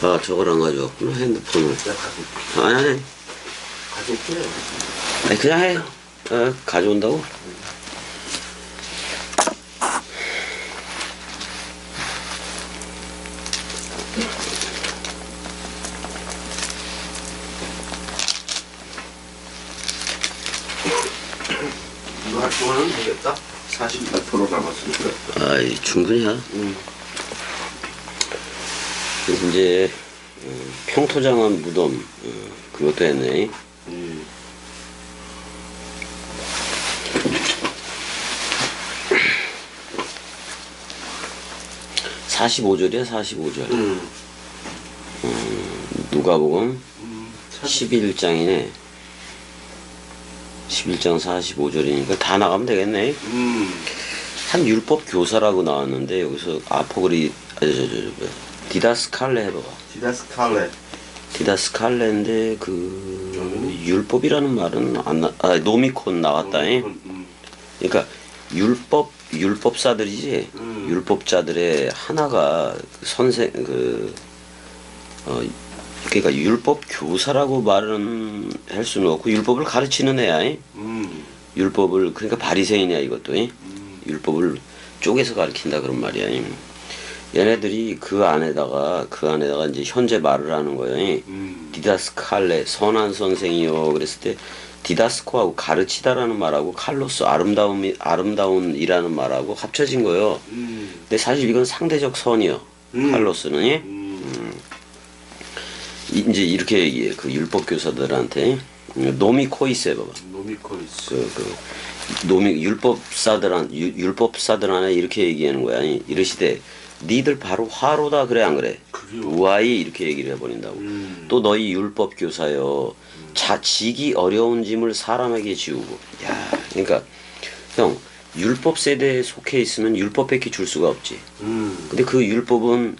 아 저걸 안 가져왔구나 핸드폰을. 아니 아니 가져올게. 아니 그냥 해 어, 가져온다고? 이거 할 동안은 되겠다. 48% 남았으니까. 아이 충분히 하 응. 그래서 이제 어, 평토장한 무덤 어, 그것도 했네 음. 사십오 절이야 45절 음. 누가복음 음. 11장이네 11장 45절이니까 다 나가면 되겠네 음. 한 율법 교사라고 나왔는데 여기서 아포그리 아저 저저 뭐야 디다스칼레 해봐봐 디다스칼레. 디다스칼레인데 그? 율법이라는 말은 안 나, 아 노미콘 나왔다 잉 음. 그러니까 율법 율법사들이지 음. 율법자들의 하나가 그 선생 그 어, 그러니까 율법 교사라고 말은 할 수는 없고 율법을 가르치는 애야 잉? 음. 율법을 그러니까 바리새인이야 이것도 잉? 음. 율법을 쪼개서 가르친다 그런 말이야. 잉. 얘네들이 그 안에다가 그 안에다가 이제 현재 말을 하는 거예요. 잉. 음. 디다스 칼레 선한 선생이요 그랬을 때 디다스코하고 가르치다라는 말하고 칼로스 아름다움이 아름다운이라는 말하고 합쳐진 거예요. 음. 근데 사실 이건 상대적 선이요. 음. 칼로스는 예? 음. 이- 이제 이렇게 얘기해 그 율법 교사들한테 노미 코이스 해봐봐. 노미코리스. 그, 그 노미 율법사들한 유- 율법사들 안에 이렇게 얘기하는 거야. 이- 이르시되 니들 바로 화로다 그래 안 그래? 우아히 이렇게 얘기를 해버린다고. 음. 또 너희 율법 교사여 자 지기 어려운 짐을 사람에게 지우고. 야, 그러니까 형 율법 세대에 속해 있으면 율법밖에 줄 수가 없지. 음. 근데 그 율법은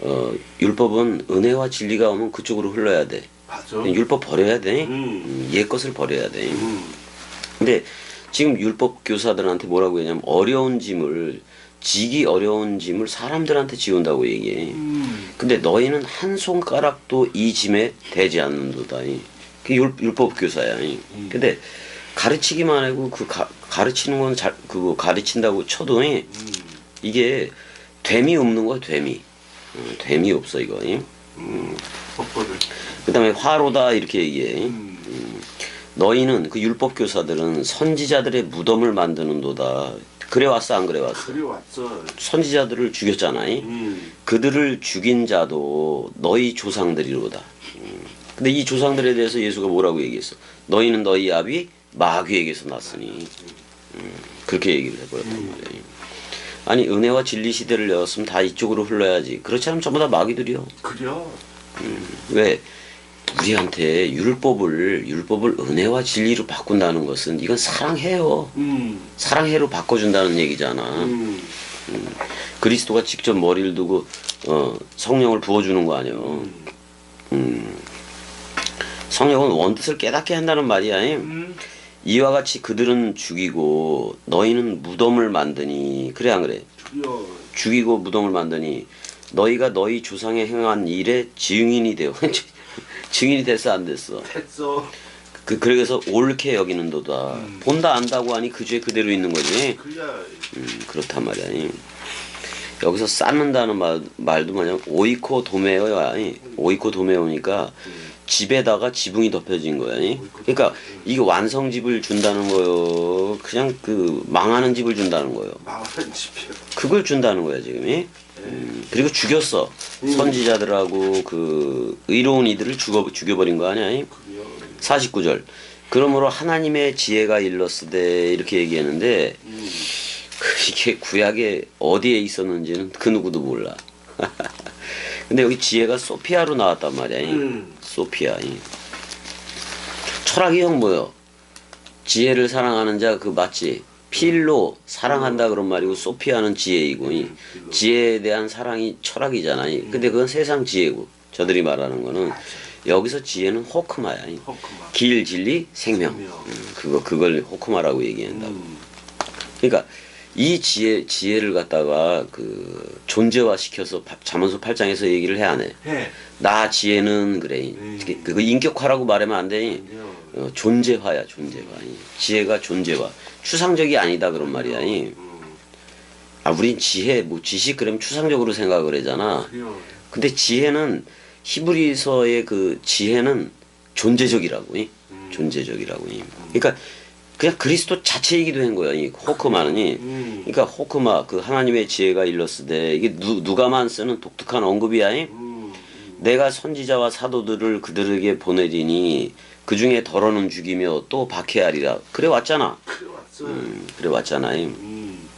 어 율법은 은혜와 진리가 오면 그쪽으로 흘러야 돼. 맞아. 율법 버려야 돼. 음. 음, 옛 것을 버려야 돼. 음. 근데 지금 율법 교사들한테 뭐라고 했냐면 어려운 짐을 지기 어려운 짐을 사람들한테 지운다고 얘기해. 음. 근데 너희는 한 손가락도 이 짐에 대지 않는도다. 이. 그 율, 율법 교사야. 이. 음. 근데 가르치기만 하고 그 가, 가르치는 건 잘 그거 가르친다고 쳐도 이, 음. 이게 됨이 없는 거야. 됨이. 어, 됨이 없어 이거. 이. 헛벌을. 그다음에 화로다 이렇게 얘기해. 음. 너희는 그 율법 교사들은 선지자들의 무덤을 만드는 도다. 그래 왔어 안 그래 왔어? 그래 왔어. 선지자들을 죽였잖아. 이. 음. 그들을 죽인 자도 너희 조상들이로다. 음. 근데 이 조상들에 대해서 예수가 뭐라고 얘기했어? 너희는 너희 아비 마귀에게서 났으니 음, 그렇게 얘기를 해버렸단 말이에요. 아니 은혜와 진리 시대를 열었으면 다 이쪽으로 흘러야지. 그렇지 않으면 전부 다 마귀들이요. 그래요. 왜 우리한테 율법을 율법을 은혜와 진리로 바꾼다는 것은 이건 사랑해요. 음. 사랑해로 바꿔준다는 얘기잖아. 음. 그리스도가 직접 머리를 두고 어, 성령을 부어주는 거 아니에요. 음. 성령은 원뜻을 깨닫게 한다는 말이야. 음. 이와 같이 그들은 죽이고 너희는 무덤을 만드니 그래 안 그래? 그래요. 죽이고 무덤을 만드니 너희가 너희 조상의 행한 일에 증인이 되어 증인이 됐어 안 됐어? 했어. 그 그래서 옳게 여기는 도다. 음. 본다 안다고 하니 그 죄 그대로 있는 거지. 음, 그렇단 말이야. 이. 여기서 쌓는다는 말, 말도 뭐냐면 오이코 도메어야. 이. 오이코 도메오니까 집에다가 지붕이 덮여진 거야. 이. 그러니까 이게 완성 집을 준다는 거요. 그냥 그 망하는 집을 준다는 거요. 망한 집이야. 그걸 준다는 거야 지금. 이. 음, 그리고 죽였어. 선지자들하고 그 의로운 이들을 죽어 죽여버린 거 아니야? 이. 그래요. 49절. 그러므로 하나님의 지혜가 일렀으되 이렇게 얘기했는데 음. 그 이게 구약에 어디에 있었는지는 그 누구도 몰라. 근데 여기 지혜가 소피아로 나왔단 말이야. 이. 음. 소피아. 이. 철학이 형 뭐요? 지혜를 사랑하는 자 그 맞지? 필로 사랑한다 그런 말이고 소피아는 지혜이고 이. 지혜에 대한 사랑이 철학이잖아. 이. 근데 그건 세상 지혜고 저들이 말하는 거는 여기서 지혜는 호크마야. 이. 길 진리 생명. 생명. 음, 그거 그걸 호크마라고 얘기한다고. 음. 그러니까 이 지혜 지혜를 갖다가 그 존재화 시켜서 자문서 8장에서 얘기를 해 안 해. 해. 나 지혜는 그래. 음. 그거 인격화라고 말하면 안 돼. 어, 존재화야 존재화. 지혜가 존재화. 추상적이 아니다 그런 말이야. 음. 아 우린 지혜 뭐 지식 그러면 추상적으로 생각을 하잖아. 근데 지혜는 히브리서의 그 지혜는 존재적이라고. 이. 음. 존재적이라고. 이. 그러니까 그냥 그리스도 자체이기도 한 거야. 이 호크마는이. 음. 그러니까 호크마 그 하나님의 지혜가 일렀으되 이게 누, 누가만 쓰는 독특한 언급이야. 이. 음. 내가 선지자와 사도들을 그들에게 보내리니 그 중에 덜어는 죽이며 또 박해하리라. 그래 왔잖아. 그래 왔어. 음, 그래 왔잖아. 이. 음.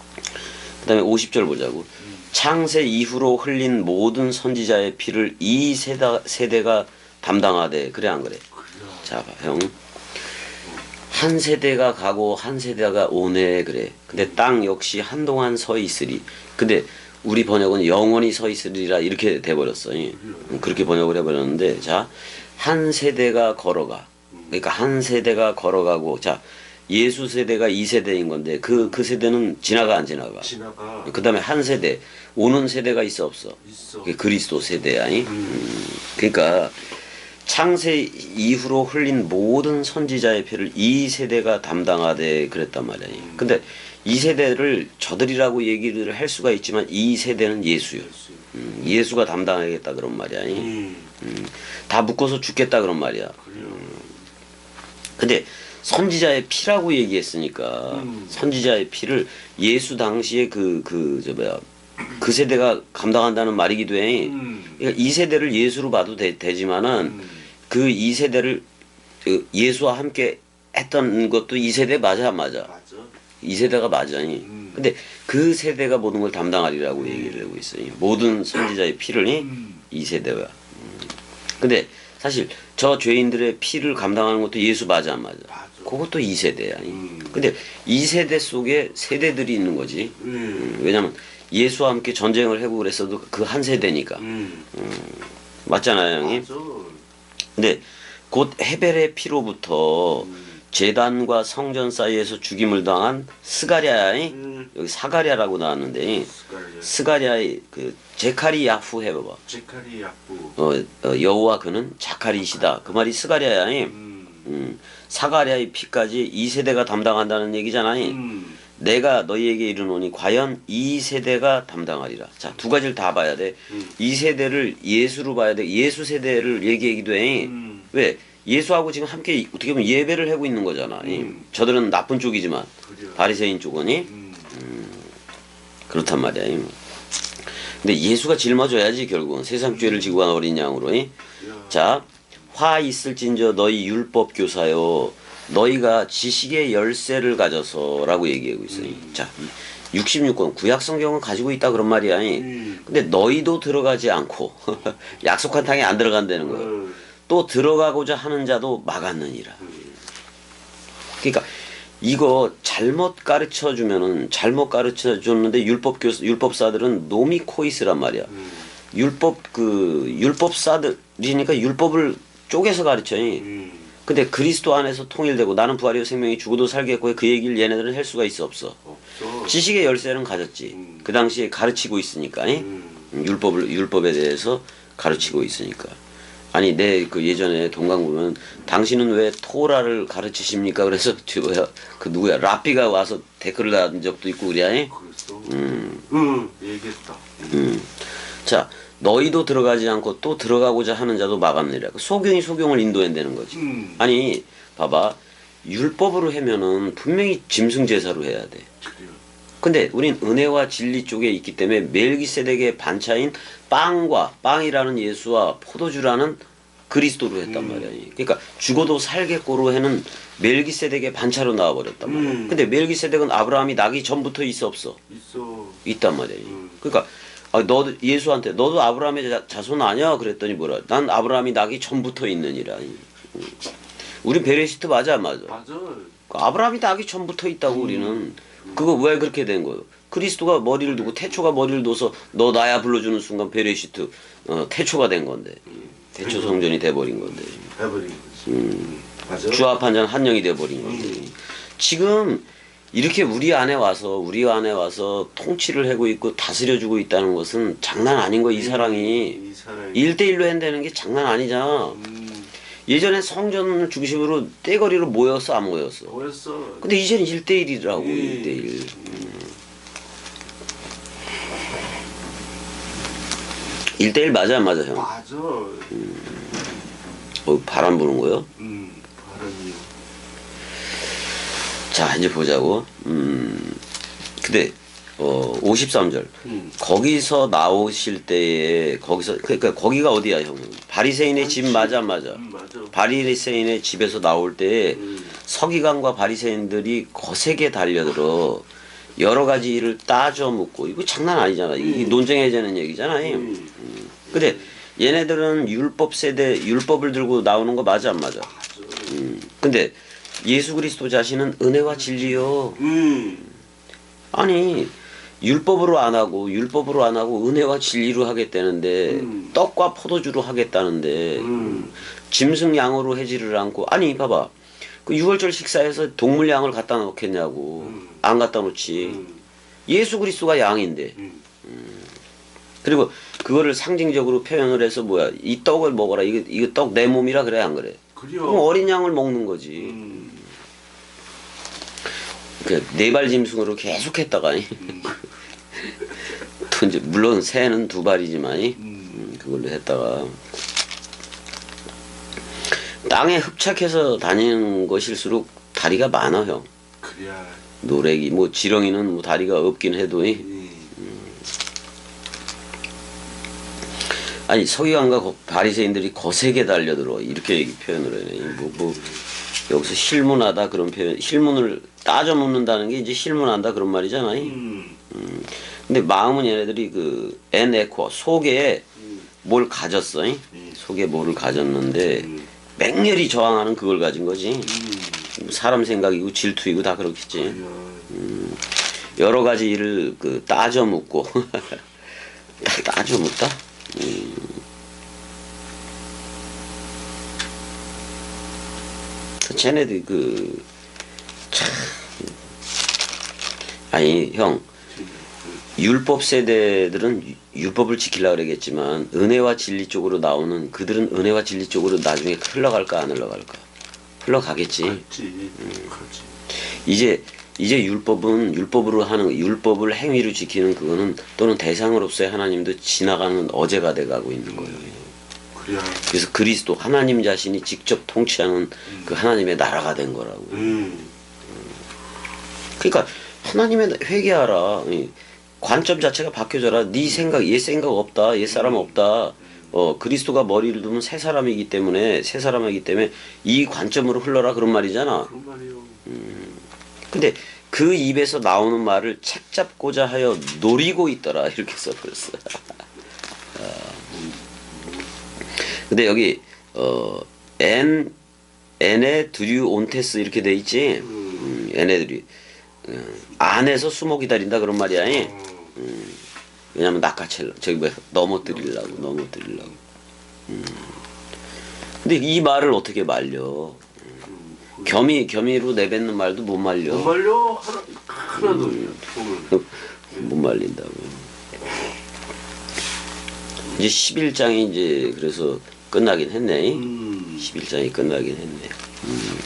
그다음에 50절 보자고. 창세 이후로 흘린 모든 선지자의 피를 이 세다, 세대가 담당하되 그래 안 그래? 그래요. 자, 봐, 형. 한 세대가 가고 한 세대가 오네 그래. 근데 땅 역시 한동안 서 있으리. 근데 우리 번역은 영원히 서 있으리라 이렇게 돼 버렸어. 음, 그렇게 번역을 해 버렸는데 자, 한 세대가 걸어가. 그러니까 한 세대가 걸어가고 자, 예수 세대가 이 세대인 건데 그 그 세대는 지나가 안 지나가. 지나가. 그 다음에 한 세대 오는 세대가 있어 없어. 있어. 그게 그리스도 세대야. 이? 음. 음, 그러니까 창세 이후로 흘린 모든 선지자의 피를 이 세대가 담당하되 그랬단 말이야. 이. 근데 이 세대를 저들이라고 얘기를 할 수가 있지만 이 세대는 예수요. 음, 예수가 담당하겠다 그런 말이야. 이. 음. 다 묶어서 죽겠다 그런 말이야. 그래요. 근데 선지자의 피라고 얘기했으니까 음. 선지자의 피를 예수 당시에 그 그 저 뭐야 그 세대가 감당한다는 말이기도 해. 음. 그러니까 이 세대를 예수로 봐도 되, 되지만은 음. 그이 세대를 그 예수와 함께 했던 것도 이 세대 맞아 안 맞아. 맞아. 이 세대가 맞아. 이. 음. 근데 그 세대가 모든 걸 담당하리라고 얘기를 하고 있어요. 이. 모든 선지자의 피를 이, 음. 이 세대가. 음. 근데 사실 저 죄인들의 피를 감당하는 것도 예수 맞아 안 맞아. 맞아. 그것도 이 세대야. 이. 음. 근데 이 세대 속에 세대들이 있는 거지. 음. 음, 왜냐면 예수와 함께 전쟁을 하고 그랬어도 그 한 세대니까. 음. 맞잖아요, 형님. 맞아. 근데 곧 헤벨의 피로부터 음. 재단과 성전 사이에서 죽임을 당한 스가랴의 음. 여기 사가랴라고 나왔는데 스카리아. 스가랴의 그 제카리야후 해봐봐. 제카리 야부. 어, 어, 여호와 그는 자카리시다. 그 말이 스가랴야. 음. 음, 사가랴의 피까지 이 세대가 담당한다는 얘기잖아. 음. 내가 너희에게 이르노니 과연 이 세대가 담당하리라. 자, 두 가지를 다 봐야 돼. 음. 이 세대를 예수로 봐야 돼. 예수 세대를 얘기하기도 해. 음. 왜? 예수하고 지금 함께 어떻게 보면 예배를 하고 있는 거잖아. 이. 음. 저들은 나쁜 쪽이지만. 바리새인 쪽은 이. 음. 그렇단 말이야. 이. 근데 예수가 짊어져야지 결국은 세상 죄를 지고 간 어린 양으로. 이. 야. 자, 화 있을진저 너희 율법 교사요. 너희가 지식의 열쇠를 가져서라고 얘기하고 있어요. 자, 66권 구약 성경은 가지고 있다 그런 말이야. 이. 음. 근데 너희도 들어가지 않고 약속한 땅에 안 들어간다는 거예요. 음. 또 들어가고자 하는 자도 막았느니라. 그러니까 이거 잘못 가르쳐 주면은 잘못 가르쳐 줬는데 율법 교사 율법사들은 노미 코이스란 말이야. 음. 율법 그 율법사들이니까 율법을 쪼개서 가르쳐. 이. 음. 근데 그리스도 안에서 통일되고 나는 부활이요 생명이 죽어도 살겠고 그 얘기를 얘네들은 할 수가 있어 없어. 없어. 지식의 열쇠는 가졌지. 음. 그 당시에 가르치고 있으니까. 이. 음. 율법을 율법에 대해서 가르치고 있으니까. 아니 내 그 예전에 동강 보면 당신은 왜 토라를 가르치십니까? 그래서 저 뭐야 그 누구야 라삐가 와서 댓글을 단 적도 있고? 그랬어. 음, 응. 얘기했다. 음. 자 너희도 들어가지 않고 또 들어가고자 하는 자도. 그 소경이 소경을 인도한다는 거지. 음. 아니 봐봐 율법으로 하면은 분명히 짐승 제사로 해야 돼. 그래요. 근데 우린 은혜와 진리 쪽에 있기 때문에 멜기세덱의 반차인 빵과 빵이라는 예수와 포도주라는 그리스도로 했단 음. 말이야. 그러니까 죽어도 살겠고로 해는 멜기세덱의 반차로 나와버렸단 말이야. 음. 근데 멜기세덱은 아브라함이 나기 전부터 있어 없어? 있어. 있단 말이야. 음. 그러니까 아, 너 예수한테 너도 아브라함의 자, 자손 아니야? 그랬더니 뭐라? 난 아브라함이 나기 전부터 있느니라. 음. 우리 베레시트 맞아 안 맞아? 맞아. 그 아브라함이 나기 전부터 있다고 우리는 그거 왜 그렇게 된 거예요? 그리스도가 머리를 두고 태초가 머리를 둬서 너 나야 불러주는 순간 베레시트 어, 태초가 된 건데 태초 성전이 돼버린 건데 거지. 음. 맞아. 주합한 자는 한 영이 돼버린 건데 지금 이렇게 우리 안에 와서 우리 안에 와서 통치를 하고 있고 다스려주고 있다는 것은 장난 아닌 거이 사랑이. 일대일로 한다는 게 장난 아니잖아. 음, 예전에 성전 중심으로 떼거리로 모였어 안 모였어. 뭐였어? 근데 이제는 일대일이라고 예. 일대일 일대일 맞아 안 맞아 형? 맞아. 어, 바람 부는 거요? 음, 바람이요. 자 이제 보자고. 음, 근데 어 53절 음. 거기서 나오실 때에 거기서 그러니까 거기가 어디야 형? 바리새인의 집 맞아 안 맞아? 음, 맞아. 바리새인의 집에서 나올 때 음, 서기관과 바리새인들이 거세게 달려들어 여러 가지 일을 따져 묻고 이거 장난 아니잖아. 이게 논쟁해야 되는 얘기잖아요. 음, 근데 얘네들은 율법 세대 율법을 들고 나오는 거 맞아 안 맞아? 맞아. 음. 근데 예수 그리스도 자신은 은혜와 진리요. 음, 아니 율법으로 안 하고 율법으로 안 하고 은혜와 진리로 하겠다는데 음. 떡과 포도주로 하겠다는데 음, 짐승 양으로 해지를 않고 아니 봐봐. 그 6월절 식사에서 동물 양을 갖다 놓겠냐고. 음. 안 갖다 놓지. 음, 예수 그리스도가 양인데. 음. 그리고 그거를 상징적으로 표현을 해서 뭐야 이 떡을 먹어라. 이거 이거 떡 내 몸이라 그래 안 그래? 그래요. 그럼 어린 양을 먹는 거지. 음, 그 네발 짐승으로 계속 했다가 음, 또 이제 물론 새는 두 발이지만 음, 음, 그걸로 했다가. 땅에 흡착해서 다니는 것일수록 다리가 많아 형 그래야. 노래기 뭐 지렁이는 뭐 다리가 없긴 해도 이. 음, 아니 서기관과 거- 바리새인들이 거세게 달려들어. 이렇게 얘기 표현을 해네 뭐, 뭐 여기서 실문하다 그런 표현 실문을 따져 묻는다는 게 이제 실문한다 그런 말이잖아 음, 근데 마음은 얘네들이 그 에네코 속에 음, 뭘 가졌어 이? 음. 속에 뭐를 가졌는데 음, 맹렬히 저항하는 그걸 가진 거지 음. 사람 생각이고 질투이고 다 그렇겠지 그래야. 여러 가지 일을 그 따져 묻고 따- 따져 묻다? 음. 그 쟤네들 그 참. 아니 형 율법 세대들은 유- 율법을 지키려고 그러겠지만 은혜와 진리 쪽으로 나오는 그들은 은혜와 진리 쪽으로 나중에 흘러갈까 안 흘러갈까 흘러가겠지 그렇지. 그렇지. 이제 이제 율법은 율법으로 하는 율법을 행위로 지키는 그거는 또는 대상으로서의 하나님도 지나가는 어제가 돼가고 있는 거예요. 그래야. 그래서 그리스도 하나님 자신이 직접 통치하는 그 하나님의 나라가 된 거라고. 음, 그러니까 하나님의 회개하라. 이 관점 자체가 바뀌어져라. 네 생각, 얘 생각 없다. 얘 사람 없다. 어 그리스도가 머리를 두면 새 사람이기 때문에 새 사람이기 때문에 이 관점으로 흘러라 그런 말이잖아. 그런 말이요. 근데 그 입에서 나오는 말을 책 잡고자 하여 노리고 있더라 이렇게 써버렸어. 어. 근데 여기 어엔 엔에 드류 온테스 이렇게 돼 있지. 음, 엔에 드류 어, 안에서 숨어 기다린다 그런 말이야. 이. 어, 왜냐면 낚아채려 저기 뭐 넘어뜨리려고 넘어뜨리려고. 음. 근데 이 말을 어떻게 말려? 겸이 겸이로 내뱉는 말도 못 말려. 못 말려 하나 하나도 음. 못 말린다고. 이제 11장이 이제 그래서 끝나긴 했네. 음, 11장이 끝나긴 했네. 음.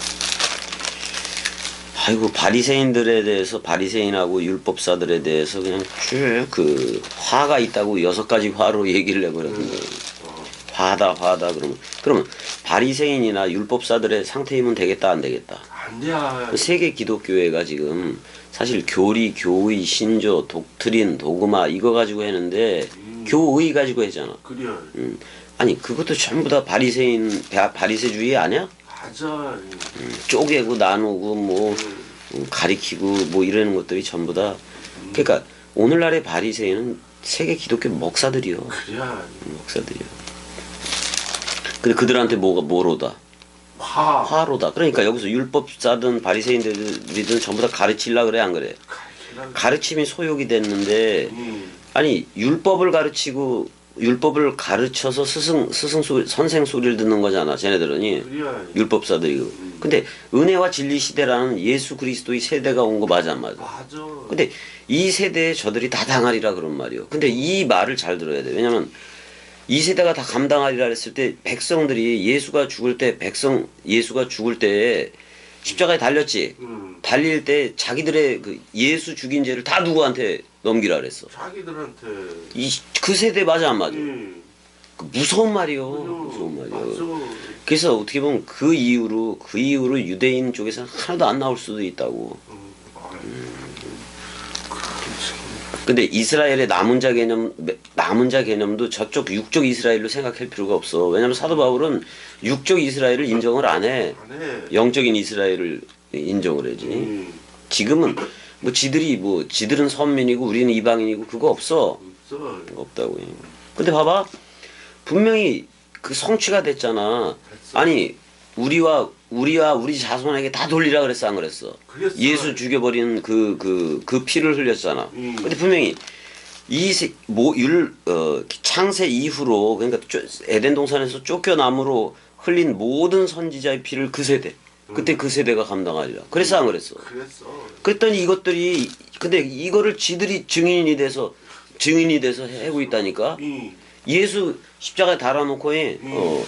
아이고 바리새인들에 대해서 바리새인하고 율법사들에 대해서 그냥 쭉 그 화가 있다고 여섯 가지 화로 얘기를 해버렸는 거예요. 어, 화다 화다 그러면 그러면 바리새인이나 율법사들의 상태이면 되겠다 안 되겠다. 안 돼. 세계 기독교회가 지금 사실 교리, 교의, 신조, 독트린, 도그마 이거 가지고 했는데 교의 가지고 했잖아. 그래야. 음. 아니 그것도 전부 다 바리새인 바- 바리새주의 아니야? 맞아. 음, 쪼개고 나누고 뭐 음, 가리키고 뭐 이러는 것들이 전부 다 그러니까 오늘날의 바리새인은 세계 기독교 목사들이요. 그래야. 음, 목사들이요. 근데 그들한테 뭐가 뭐로다? 화. 화로다. 그러니까 여기서 율법사든 바리새인들이든 전부 다 가르치려 그래 안 그래? 가르침이 소욕이 됐는데 음, 아니 율법을 가르치고 율법을 가르쳐서 스승 스승 소리 선생 소리를 듣는 거잖아. 쟤네들은이 율법사들이. 근데 은혜와 진리 시대라는 예수 그리스도의 세대가 온 거 맞아 안 맞아? 맞아. 근데 이 세대에 저들이 다 당하리라 그런 말이요. 근데 이 말을 잘 들어야 돼. 왜냐면 이 세대가 다 감당하리라 했을 때 백성들이 예수가 죽을 때 백성 예수가 죽을 때 십자가에 달렸지. 음. 달릴 때 자기들의 그 예수 죽인 죄를 다 누구한테 넘기라 그랬어. 자기들한테. 이 그 세대 맞아 안 맞아? 음. 그 무서운 말이요. 무서운 말이요. 그래서 어떻게 보면 그 이후로 그 이후로 유대인 쪽에서 하나도 안 나올 수도 있다고. 음. 근데 이스라엘의 남은 자 개념 남은 자 개념도 저쪽 육적 이스라엘로 생각할 필요가 없어. 왜냐면 사도 바울은 육적 이스라엘을 인정을 안 해. 영적인 이스라엘을 인정을 하지. 음. 지금은 뭐 지들이 뭐 지들은 선민이고 우리는 이방인이고 그거 없어. 없어. 그거 없다고요. 근데 봐봐 분명히 그 성취가 됐잖아. 됐어. 아니 우리와 우리와 우리 자손에게 다 돌리라 그랬어 안 그랬어? 그랬어. 예수 죽여버린 그 그그 피를 흘렸잖아. 음. 근데 분명히 이모율 어 창세 이후로 그러니까 쫓- 에덴 동산에서 쫓겨남으로 흘린 모든 선지자의 피를 그 세대 그때 그 세대가 감당하리라. 그래서 안 그랬어. 그랬어. 그랬더니 이것들이 근데 이거를 지들이 증인이 돼서 증인이 돼서 하고 있다니까. 이. 예수 십자가에 달아놓고 해. 음. 어.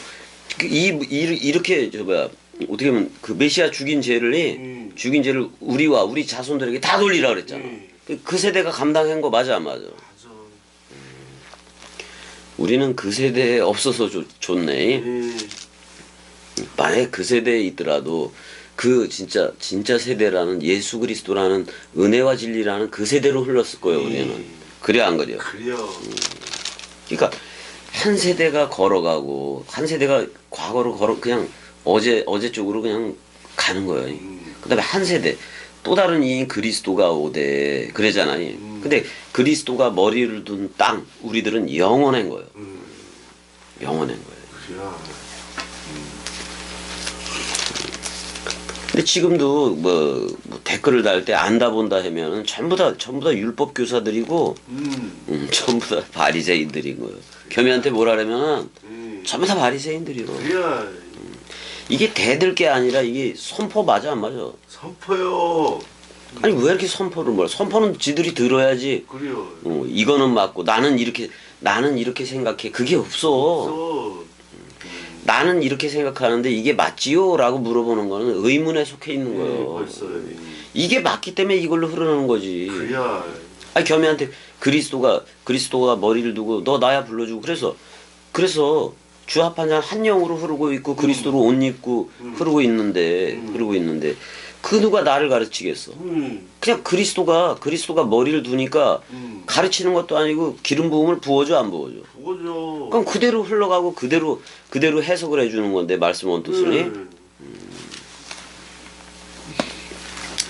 그 이, 이 이 렇게 저 뭐야 어떻게 보면 그 메시아 죽인 죄를 해. 음. 죽인 죄를 우리와 우리 자손들에게 다 돌리라 그랬잖아. 음. 그- 그 세대가 감당한 거 맞아 안 맞아? 맞아. 우리는 그 세대에 없어서 좋, 좋네. 음. 만약 그 세대에 있더라도 그 진짜 진짜 세대라는 예수 그리스도라는 은혜와 진리라는 그 세대로 흘렀을 거예요 우리는. 그래 안 그래요? 그래요. 그러니까 한 세대가 걸어가고 한 세대가 과거로 걸어 그냥 어제 어제 쪽으로 그냥 가는 거예요. 음. 그다음에 한 세대 또 다른 이인 그리스도가 오대 그러잖아요. 근데 그리스도가 머리를 둔 땅 우리들은 영원한 거예요. 음. 영원한 거예요. 그래야. 근데 지금도 뭐, 뭐 댓글을 달 때 안다 본다 하면은 전부 다 전부 다 율법 교사들이고 음. 음, 전부 다 바리새인들인 거예요. 겸이한테 뭐라냐면은 음. 전부 다 바리새인들이요. 그래야. 이게 대들 게 아니라 이게 선포 맞아 안 맞아? 선포요. 아니 왜 이렇게 선포를 뭐야? 선포는 지들이 들어야지. 그래요. 어, 이거는 맞고 나는 이렇게 나는 이렇게 생각해. 그게 없어. 써. 나는 이렇게 생각하는데 이게 맞지요?라고 물어보는 거는 의문에 속해 있는 네, 거예요. 벌써. 이게 맞기 때문에 이걸로 흐르는 거지. 아니 겸이한테 그리스도가 그리스도가 머리를 두고 너 나야 불러주고 그래서 그래서 주합 한잔 한 영으로 흐르고 있고 그리스도로 옷 입고 흐르고 있는데 흐르고 있는데 그 누가 나를 가르치겠어? 음. 그냥 그리스도가 그리스도가 머리를 두니까 음. 가르치는 것도 아니고 기름 부음을 부어줘 안 부어줘? 그거죠. 그럼 그대로 흘러가고 그대로 그대로 해석을 해주는 건데 말씀 원뜻으니 음.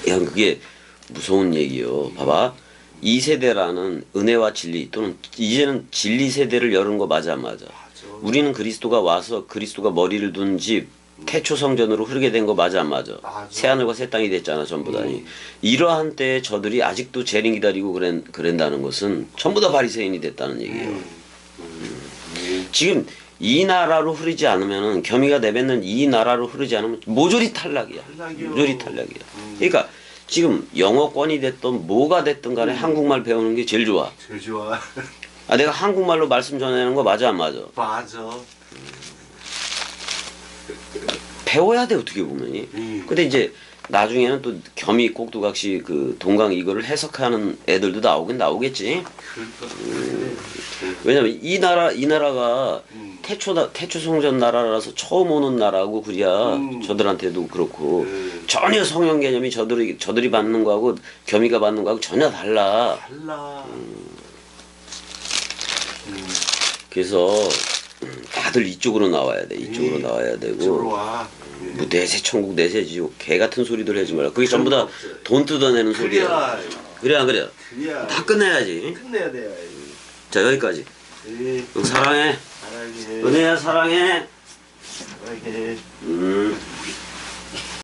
야 그게 무서운 얘기요. 봐봐. 이 세대라는 은혜와 진리 또는 이제는 진리 세대를 열은 거 맞아 안 맞아? 맞아. 우리는 그리스도가 와서 그리스도가 머리를 둔 집 태초 성전으로 흐르게 된 거 맞아 안 맞아? 맞아. 새 하늘과 새 땅이 됐잖아 전부 다. 음. 이러한 때에 저들이 아직도 재림 기다리고 그랬, 그랬다는 것은 전부 다 바리새인이 됐다는 얘기예요. 음. 음. 지금 이 나라로 흐르지 않으면은 겸이가 내뱉는 이 나라로 흐르지 않으면 모조리 탈락이야. 탈락이요. 모조리 탈락이야. 음. 그러니까 지금 영어권이 됐든 뭐가 됐든 간에 한국말 배우는 게 제일 좋아. 제일 좋아. 아 내가 한국말로 말씀 전하는 거 맞아 안 맞아? 맞아. 배워야 돼 어떻게 보면이. 음. 근데 이제 나중에는 또 겸이 꼭두각시 그 동강 이거를 해석하는 애들도 나오긴 나오겠지. 그러니까. 왜냐면 이 나라 이 나라가 음. 태초 태초 성전 나라라서 처음 오는 나라고 그래야 음. 저들한테도 그렇고 음. 전혀 성형 개념이 저들이 저들이 받는 거하고 겸이가 받는 거하고 전혀 달라. 달라. 음. 그래서 음, 다들 이쪽으로 나와야 돼. 이쪽으로 음. 나와야 되고 와. 뭐 내세 천국 내세 지옥 개 같은 소리들 하지 말라. 그게 전부 그런 다거 없어요. 돈 뜯어내는 소리야. 그래야. 그래 안 그래? 그래야. 다 끝내야지. 끝내야 돼. 자 여기까지. 예. 응, 사랑해. 사랑해. 은혜야 사랑해. 사랑해. 음.